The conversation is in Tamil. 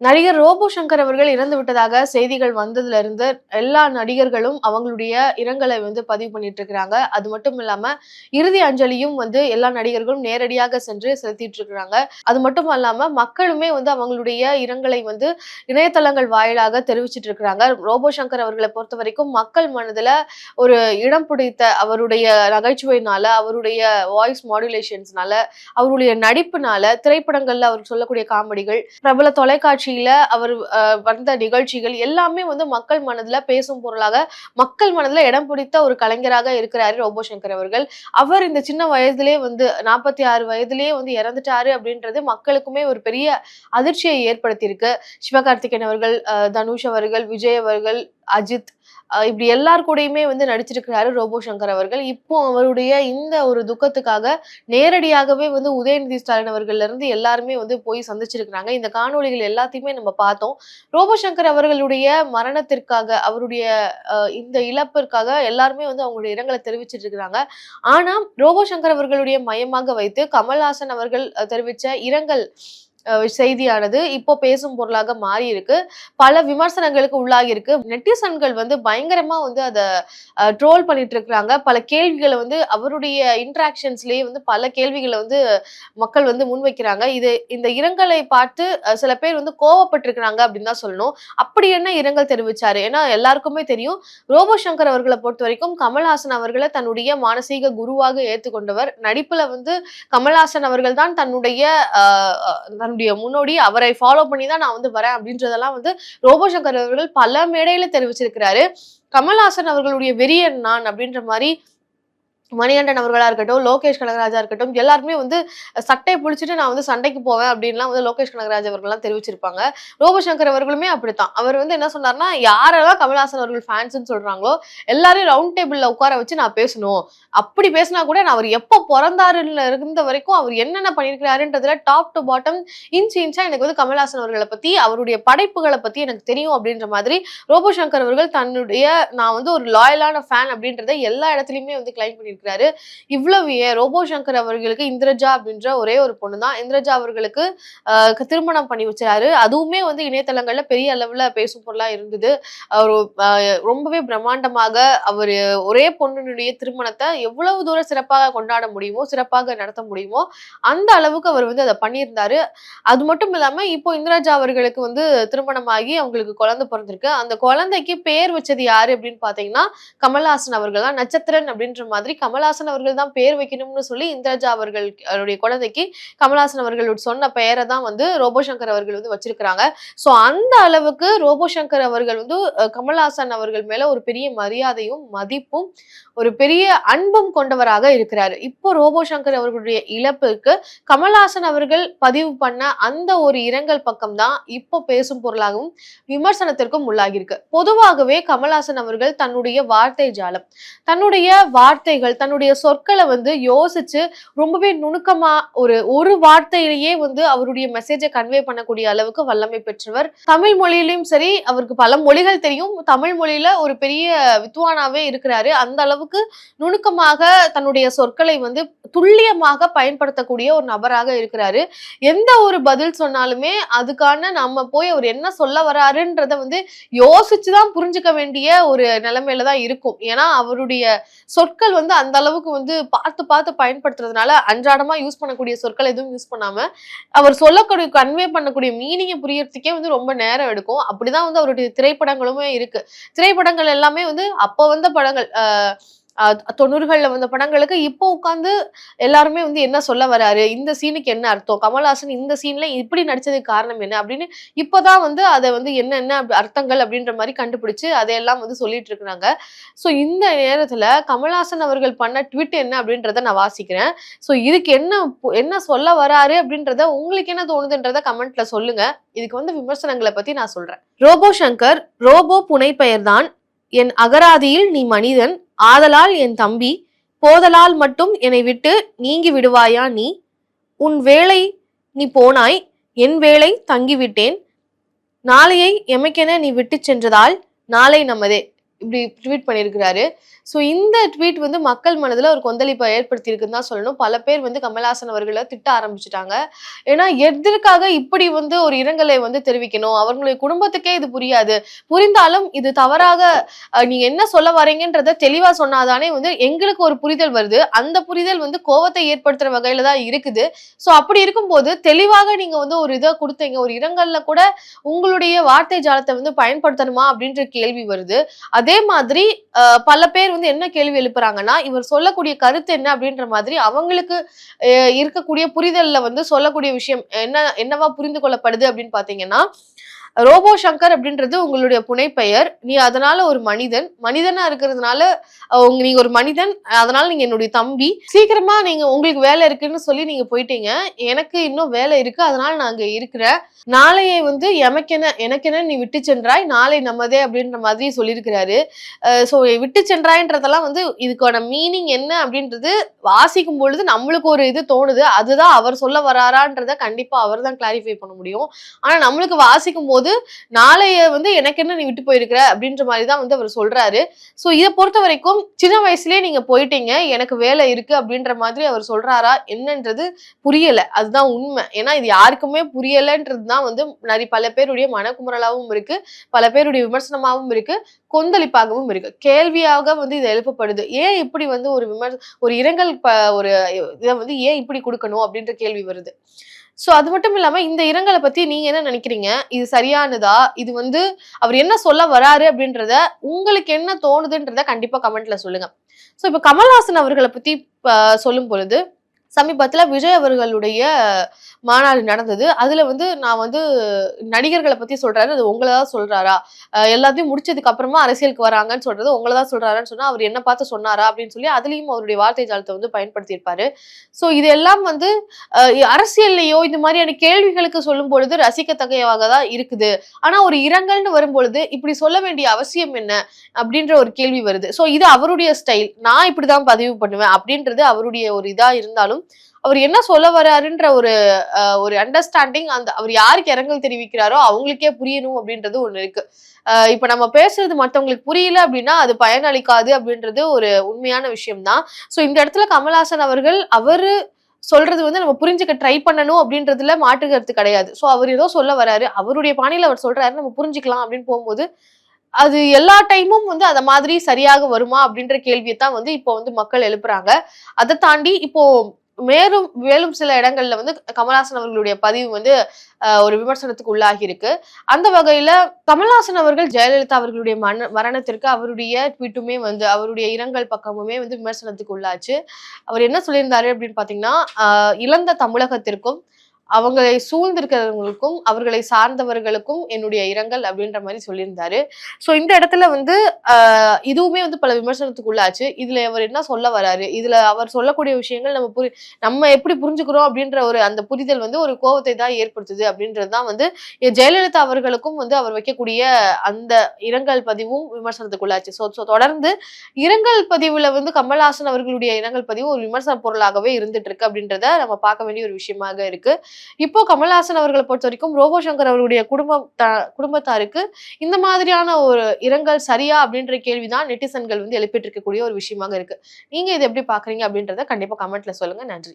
நடிகர் ரோபோ சங்கர் அவர்கள் இறந்து விட்டதாக செய்திகள் வந்ததுல இருந்து எல்லா நடிகர்களும் அவங்களுடைய இரங்கலை வந்து பதிவு பண்ணிட்டு இருக்கிறாங்க. அது மட்டும் இல்லாம இறுதி அஞ்சலியும் வந்து எல்லா நடிகர்களும் நேரடியாக சென்று செலுத்திட்டு இருக்கிறாங்க. அது மட்டும் இல்லாம மக்களுமே வந்து அவங்களுடைய இரங்கலை வந்து இணையதளங்கள் வாயிலாக தெரிவிச்சிட்டு இருக்கிறாங்க. ரோபோ சங்கர் அவர்களை பொறுத்த வரைக்கும் மக்கள் மனதுல ஒரு இடம் பிடித்த அவருடைய நகைச்சுவையினால அவருடைய வாய்ஸ் மாடுலேஷன்ஸ்னால அவருடைய நடிப்புனால திரைப்படங்கள்ல அவர் சொல்லக்கூடிய காமெடிகள் பிரபல தொலைக்காட்சி தொலைக்காட்சியில அவர் வந்த நிகழ்ச்சிகள் எல்லாமே வந்து மக்கள் மனதுல பேசும் பொருளாக மக்கள் மனதுல இடம் பிடித்த ஒரு கலைஞராக இருக்கிறாரு ரோபோ சங்கர் அவர்கள். அவர் இந்த சின்ன வயதிலே வந்து நாற்பத்தி ஆறு வயதிலேயே வந்து இறந்துட்டாரு அப்படின்றது மக்களுக்குமே ஒரு பெரிய அதிர்ச்சியை ஏற்படுத்தியிருக்கு. சிவகார்த்திகேயன் அவர்கள் தனுஷ் அவர்கள் விஜய் அவர்கள் அஜித் இப்படி எல்லார் கூடயுமே வந்து நடிச்சிருக்கிறாரு ரோபோ சங்கர் அவர்கள். இப்போ அவருடைய இந்த ஒரு துக்கத்துக்காக நேரடியாகவே வந்து உதயநிதி ஸ்டாலின் அவர்கள்ல இருந்து எல்லாருமே வந்து போய் சந்திச்சிருக்கிறாங்க. இந்த காணொளிகள் எல்லாத்தையுமே நம்ம பார்த்தோம். ரோபோ சங்கர் அவர்களுடைய மரணத்திற்காக அவருடைய இந்த இழப்பிற்காக எல்லாருமே வந்து அவங்களுடைய இரங்கலை தெரிவிச்சிட்டு இருக்கிறாங்க ஆனா ரோபோ சங்கர் அவர்களுடைய மையமாக வைத்து கமல்ஹாசன் அவர்கள் தெரிவித்த தெரிவிச்ச இரங்கல் செய்தியானது இப்போ பேசும் பொருளாக மாறி இருக்கு பல விமர்சனங்களுக்கு உள்ளாகி இருக்கு நெட்டிசன்கள் வந்து பயங்கரமா வந்து அதை ட்ரோல் பண்ணிட்டு இருக்கிறாங்க பல கேள்விகளை வந்து அவருடைய இன்ட்ராக்ஷன்ஸ்லயே வந்து பல கேள்விகளை வந்து மக்கள் வந்து முன்வைக்கிறாங்க இது இந்த இரங்கலை பார்த்து சில பேர் வந்து கோவப்பட்டிருக்கிறாங்க அப்படின்னு தான் சொல்லணும். அப்படி என்ன இரங்கல் தெரிவிச்சாரு? ஏன்னா எல்லாருக்குமே தெரியும். ரோபோ சங்கர் அவர்களை பொறுத்த வரைக்கும் கமல்ஹாசன் அவர்களை தன்னுடைய மானசீக குருவாக ஏற்றுக்கொண்டவர் நடிப்புல வந்து கமல்ஹாசன் அவர்கள் தான் தன்னுடைய ஆஹ், முன்னோடி அவரை ஃபாலோ பண்ணி தான் நான் வந்து வரேன் அப்படின்றதெல்லாம் வந்து ரோபோ சங்கர் அவர்கள் பல மேடையில தெரிவிச்சிருக்கிறாரு. கமல்ஹாசன் அவர்களுடைய வெறியன் நான் அப்படின்ற மாதிரி மணிகண்டன் அவர்களா இருக்கட்டும் லோகேஷ் கனகராஜா இருக்கட்டும் எல்லாருமே வந்து சட்டையை பிடிச்சிட்டு நான் வந்து சண்டைக்கு போவேன் அப்படின்லாம் வந்து லோகேஷ் கனகராஜ் அவர்கள்லாம் தெரிவிச்சிருப்பாங்க. ரோபசங்கர் அவர்களுமே அப்படித்தான். அவர் வந்து என்ன சொன்னார்னா யாரெல்லாம் கமல்ஹாசன் அவர்கள் ஃபேன்ஸ்னு சொல்றாங்களோ எல்லாரையும் ரவுண்ட் டேபிள்ல உட்கார வச்சு நான் பேசணும். அப்படி பேசினா கூட நான் அவர் எப்போ பிறந்தாருல இருந்த வரைக்கும் அவர் என்னென்ன பண்ணியிருக்கிறாருன்றதுல டாப் டு பாட்டம் இன்ச் இன்ச்சா எனக்கு வந்து கமல்ஹாசன் அவர்களை பத்தி அவருடைய படைப்புகளை பத்தி எனக்கு தெரியும் அப்படின்ற மாதிரி ரோபோ சங்கர் அவர்கள் தன்னுடைய நான் வந்து ஒரு லாயலான ஃபேன் அப்படின்றத எல்லா இடத்துலயுமே வந்து கிளைம் இருக்கிறாரு இவ்வளவு ஏன் ரோபோ சங்கர் அவர்களுக்கு இந்திரஜா அப்படின்ற ஒரே ஒரு பொண்ணு தான் இந்திரஜா அவர்களுக்கு திருமணம் பண்ணி வச்சாரு அதுவுமே வந்து இணையதளங்கள்ல பெரிய அளவுல பேசும் பொருளா இருந்தது. அவர் ரொம்பவே பிரம்மாண்டமாக அவர் ஒரே பொண்ணுடைய திருமணத்தை எவ்வளவு தூரம் சிறப்பாக கொண்டாட முடியுமோ சிறப்பாக நடத்த முடியுமோ அந்த அளவுக்கு அவர் வந்து அதை பண்ணியிருந்தாரு. அது மட்டும் இல்லாம இப்போ இந்திராஜா அவர்களுக்கு வந்து திருமணமாகி அவங்களுக்கு குழந்தை பிறந்திருக்கு. அந்த குழந்தைக்கு பேர் வச்சது யாரு அப்படின்னு பாத்தீங்கன்னா கமல்ஹாசன் அவர்கள் தான். நட்சத்திரன் அப்படின்ற மாதிரி கமல்ஹாசன் அவர்கள் தான் பேர் வைக்கணும்னு சொல்லி இந்திரஜா அவர்கள் அவருடைய குழந்தைக்கு கமல்ஹாசன் அவர்கள் சொன்ன பெயரை தான் வந்து ரோபோ சங்கர் அவர்கள் வந்து வச்சிருக்கிறாங்க. ஸோ அந்த அளவுக்கு ரோபோ சங்கர் அவர்கள் வந்து அஹ், கமல்ஹாசன் அவர்கள் மேல ஒரு பெரிய மரியாதையும் மதிப்பும் ஒரு பெரிய அன்பும் கொண்டவராக இருக்கிறாரு. இப்போ ரோபோ சங்கர் அவர்களுடைய இழப்புக்கு கமல்ஹாசன் அவர்கள் பதிவு பண்ண அந்த ஒரு இரங்கல் பக்கம் தான் இப்போ பேசும் பொருளாகவும் விமர்சனத்திற்கும் உள்ளாகியிருக்கு. பொதுவாகவே கமல்ஹாசன் அவர்கள் தன்னுடைய வார்த்தை ஜாலம். தன்னுடைய வார்த்தைகள் தன்னுடைய சொற்களை வந்து யோசிச்சு ரொம்பவே நுணுக்கமா ஒரு ஒரு வார்த்தையிலேயே வந்து அவருடைய மெசேஜை கன்வே பண்ணக்கூடிய அளவுக்கு வல்லமை பெற்றவர். தமிழ் மொழியிலும் சரி அவருக்கு பல மொழிகள் தெரியும். தமிழ் மொழியில ஒரு பெரிய வித்வானாவே இருக்கிறாரு. அந்த அளவுக்கு நுணுக்கமாக தன்னுடைய சொற்களை வந்து துல்லியமாக பயன்படுத்தக்கூடிய ஒரு நபராக இருக்கிறாரு. எந்த ஒரு பதில் சொன்னாலுமே அதுக்கான நம்ம போய் அவர் என்ன சொல்ல வராருன்றத வந்து யோசிச்சுதான் புரிஞ்சுக்க வேண்டிய ஒரு நிலைமையில தான் இருக்கும். ஏன்னா அவருடைய சொற்கள் வந்து அந்த அளவுக்கு வந்து பார்த்து பார்த்து பயன்படுத்துறதுனால அன்றாடமா யூஸ் பண்ணக்கூடிய சொற்கள் எதுவும் யூஸ் பண்ணாம அவர் சொல்லக்கூடிய கன்வே பண்ணக்கூடிய மீனிங்கை புரியறதுக்கே வந்து ரொம்ப நேரம் எடுக்கும். அப்படிதான் வந்து அவருடைய திரைப்படங்களுமே இருக்கு. திரைப்படங்கள் எல்லாமே வந்து அப்போ வந்த படங்கள் தொண்ணூறுகளில் வந்த படங்களுக்கு இப்போ உட்காந்து எல்லாருமே வந்து என்ன சொல்ல வராரு? இந்த சீனுக்கு என்ன அர்த்தம்? கமல்ஹாசன் இந்த சீன்ல இப்படி நடிச்சதுக்கு காரணம் என்ன? அப்படின்னு இப்போதான் வந்து அதை வந்து என்னென்ன அர்த்தங்கள் அப்படின்ற மாதிரி கண்டுபிடிச்சு அதையெல்லாம் வந்து சொல்லிட்டு இருக்கிறாங்க. ஸோ இந்த நேரத்தில் கமல்ஹாசன் அவர்கள் பண்ண ட்விட் என்ன அப்படின்றத நான் வாசிக்கிறேன். ஸோ இதுக்கு என்ன என்ன சொல்ல வராரு அப்படின்றத உங்களுக்கு என்ன தோணுதுன்றத கமெண்ட்ல சொல்லுங்க. இதுக்கு வந்து விமர்சனங்களை பத்தி நான் சொல்றேன். ரோபோ சங்கர் ரோபோ புனைப்பெயர்தான். என் அகராதியில் நீ மனிதன் ஆதலால் என் தம்பி போதலால் மட்டும் என்னை விட்டு நீங்கி விடுவாயா நீ? உன் வேலை நீ போனாய் என் வேலை தங்கிவிட்டேன். நாளையை எமக்கென நீ விட்டு சென்றதால் நாளை நமதே. இப்படி ட்வீட் பண்ணியிருக்கிறாரு. ஸோ இந்த ட்வீட் வந்து மக்கள் மனதில் ஒரு கொந்தளிப்பை ஏற்படுத்தியிருக்குன்னு தான் சொல்லணும். பல பேர் வந்து கமல்ஹாசன் அவர்களை திட்ட ஆரம்பிச்சுட்டாங்க. ஏன்னா எதற்காக இப்படி வந்து ஒரு இரங்கலை வந்து தெரிவிக்கணும்? அவர்களுடைய குடும்பத்துக்கே இது புரியாது. புரிந்தாலும் இது தவறாக நீங்க என்ன சொல்ல வரீங்கன்றத தெளிவா சொன்னாதானே வந்து எங்களுக்கு ஒரு புரிதல் வருது. அந்த புரிதல் வந்து கோவத்தை ஏற்படுத்துற வகையில தான் இருக்குது. ஸோ அப்படி இருக்கும்போது தெளிவாக நீங்க வந்து ஒரு இதை கொடுத்தீங்க. ஒரு இரங்கல்ல கூட உங்களுடைய வார்த்தை ஜாலத்தை வந்து பயன்படுத்தணுமா அப்படின்ற கேள்வி வருது. அதே மாதிரி பல பேர் வந்து என்ன கேள்வி எழுப்புறாங்கன்னா இவர் சொல்லக்கூடிய கருத்து என்ன அப்படின்ற மாதிரி அவங்களுக்கு அஹ், இருக்கக்கூடிய புரிதல்ல வந்து சொல்லக்கூடிய விஷயம் என்ன என்னவா புரிந்து கொள்ளப்படுது அப்படின்னு பாத்தீங்கன்னா ரோபோ சங்கர் அப்படின்றது உங்களுடைய புனைப்பெயர். நீ அதனால ஒரு மனிதன். மனிதனா இருக்கிறதுனால உங்க நீங்க ஒரு மனிதன். அதனால நீங்க என்னுடைய தம்பி. சீக்கிரமா நீங்க உங்களுக்கு வேலை இருக்குன்னு சொல்லி நீங்க போயிட்டீங்க. எனக்கு இன்னும் வேலை இருக்கு. அதனால நான் அங்க இருக்கிறேன் நாளையை வந்து எமக்கென எனக்கென நீ விட்டு சென்றாய். நாளை நம்மதே அப்படின்ற மாதிரி சொல்லியிருக்கிறாரு. ஸோ விட்டு சென்றாய்ன்றதெல்லாம் வந்து இதுக்கான மீனிங் என்ன அப்படின்றது வாசிக்கும் பொழுது நம்மளுக்கு ஒரு இது தோணுது. அதுதான் அவர் சொல்ல வராரான்றத கண்டிப்பா அவர் தான் கிளாரிஃபை பண்ண முடியும். ஆனா நம்மளுக்கு வாசிக்கும் போது நாளைய வந்து எனக்கு என்ன நீ விட்டு போயிருக்கிற? அப்படின்ற மாதிரி தான் வந்து அவர் சொல்றாரு. ஸோ இதை பொறுத்த வரைக்கும் சின்ன வயசுலயே நீங்க போயிட்டீங்க எனக்கு வேலை இருக்கு அப்படின்ற மாதிரி அவர் சொல்றாரா என்னன்றது புரியல. அதுதான் உண்மை. ஏன்னா இது யாருக்குமே புரியலன்றது தான் வந்து நிறைய பல பேருடைய மனக்குமுறலாகவும் இருக்கு பல பேருடைய விமர்சனமாகவும் இருக்கு கொந்தளிப்பாகவும் இருக்கு. கேள்வியாக வந்து இது எழுப்பப்படுது. ஏன் இப்படி வந்து ஒரு விமர்ச ஒரு இரங்கல் ஒரு இதை வந்து ஏன் இப்படி கொடுக்கணும் அப்படின்ற கேள்வி வருது. ஸோ அது மட்டும் இல்லாமல் இந்த இரங்கலை பற்றி நீங்கள் என்ன நினைக்கிறீங்க? இது சரியானதா? இது வந்து அவர் என்ன சொல்ல வராரு அப்படின்றத உங்களுக்கு என்ன தோணுதுன்றத கண்டிப்பாக கமெண்ட்ல சொல்லுங்கள் ஸோ இப்போ கமல்ஹாசன் அவர்களை பற்றி சொல்லும் பொழுது சமீபத்தில் விஜய் அவர்களுடைய மாநாடு நடந்தது. அதில் வந்து நான் வந்து நடிகர்களை பற்றி சொல்கிறாரு அது உங்களை தான் சொல்கிறாரா எல்லாத்தையும் முடிச்சதுக்கு அப்புறமா அரசியலுக்கு வராங்கன்னு சொல்கிறது உங்களை தான் சொல்கிறாரான்னு சொன்னால் அவர் என்ன பார்த்து சொன்னாரா அப்படின்னு சொல்லி அதுலேயும் அவருடைய வார்த்தை ஜாலத்தை வந்து பயன்படுத்தியிருப்பாரு. ஸோ இதெல்லாம் வந்து அரசியல்லையோ இந்த மாதிரியான கேள்விகளுக்கு சொல்லும் பொழுது ரசிக்கத்தகையவாக தான் இருக்குது. ஆனால் ஒரு இரங்கல்னு வரும்பொழுது இப்படி சொல்ல வேண்டிய அவசியம் என்ன அப்படின்ற ஒரு கேள்வி வருது. ஸோ இது அவருடைய ஸ்டைல் நான் இப்படி தான் பதிவு பண்ணுவேன் அப்படின்றது அவருடைய ஒரு இதாக இருந்தாலும் அவர் என்ன சொல்ல வராருன்ற ஒரு அஹ், ஒரு அண்டர்ஸ்டாண்டிங் அந்த அவர் யாருக்கு இரங்கல் தெரிவிக்கிறாரோ அவங்களுக்கே புரியணும் அப்படின்றது ஒண்ணு இருக்கு. இப்ப நம்ம பேசுறது மத்தவங்களுக்கு புரியல அப்படின்னா அது பயனளிக்காது அப்படின்றது ஒரு உண்மையான விஷயம் தான் சோ இந்த இடத்துல கமல்ஹாசன் அவர்கள் அவரு சொல்றது வந்து நம்ம புரிஞ்சுக்க ட்ரை பண்ணணும் அப்படின்றதுல மாற்று கருத்து கிடையாது. சோ அவர் ஏதோ சொல்ல வராரு. அவருடைய பாணியில அவர் சொல்றாரு. நம்ம புரிஞ்சுக்கலாம் அப்படின்னு போகும்போது அது எல்லா டைமும் வந்து அந்த மாதிரி சரியாக வருமா அப்படின்ற கேள்வியை தான் வந்து இப்போ வந்து மக்கள் எழுப்புறாங்க. அதை தாண்டி இப்போ மேலும் மேலும் சில இடங்கள்ல வந்து கமல்ஹாசன் அவர்களுடைய பதிவு வந்து ஒரு விமர்சனத்துக்கு உள்ளாகி இருக்கு. அந்த வகையில கமல்ஹாசன் அவர்கள் ஜெயலலிதா அவர்களுடைய மன மரணத்திற்கு அவருடைய ட்வீட்டுமே வந்து அவருடைய இரங்கல் பக்கமுமே வந்து விமர்சனத்துக்கு உள்ளாச்சு. அவர் என்ன சொல்லியிருந்தாரு அப்படின்னு பாத்தீங்கன்னா இழந்த தமிழகத்திற்கும் அவங்களை சூழ்ந்திருக்கிறவங்களுக்கும் அவர்களை சார்ந்தவர்களுக்கும் என்னுடைய இரங்கல் அப்படின்ற மாதிரி சொல்லியிருந்தாரு. ஸோ இந்த இடத்துல வந்து இதுவுமே வந்து பல விமர்சனத்துக்குள்ளாச்சு. இதுல அவர் என்ன சொல்ல வராரு? இதுல அவர் சொல்லக்கூடிய விஷயங்கள் நம்ம புரி நம்ம எப்படி புரிஞ்சுக்கிறோம் அப்படின்ற ஒரு அந்த புரிதல் வந்து ஒரு கோபத்தை தான் ஏற்படுத்துது அப்படின்றது தான் வந்து ஜெயலலிதா அவர்களுக்கும் வந்து அவர் வைக்கக்கூடிய அந்த இரங்கல் பதிவும் விமர்சனத்துக்குள்ளாச்சு. ஸோ ஸோ தொடர்ந்து இரங்கல் பதிவுல வந்து கமல்ஹாசன் அவர்களுடைய இரங்கல் பதிவு ஒரு விமர்சன பொருளாகவே இருந்துட்டு இருக்கு அப்படின்றத நம்ம பார்க்க வேண்டிய ஒரு விஷயமாக இருக்கு. இப்போ கமல்ஹாசன் அவர்களை பொறுத்த வரைக்கும் ரோபோ சங்கர் அவருடைய குடும்ப குடும்பத்தாருக்கு இந்த மாதிரியான ஒரு இரங்கல் சரியா அப்படின்ற கேள்விதான் நெட்டிசன்கள் வந்து எழுப்பிட்டு இருக்கக்கூடிய ஒரு விஷயமாக இருக்கு. நீங்க இதை எப்படி பாக்குறீங்க அப்படின்றத கண்டிப்பா கமெண்ட்ல சொல்லுங்க. நன்றி.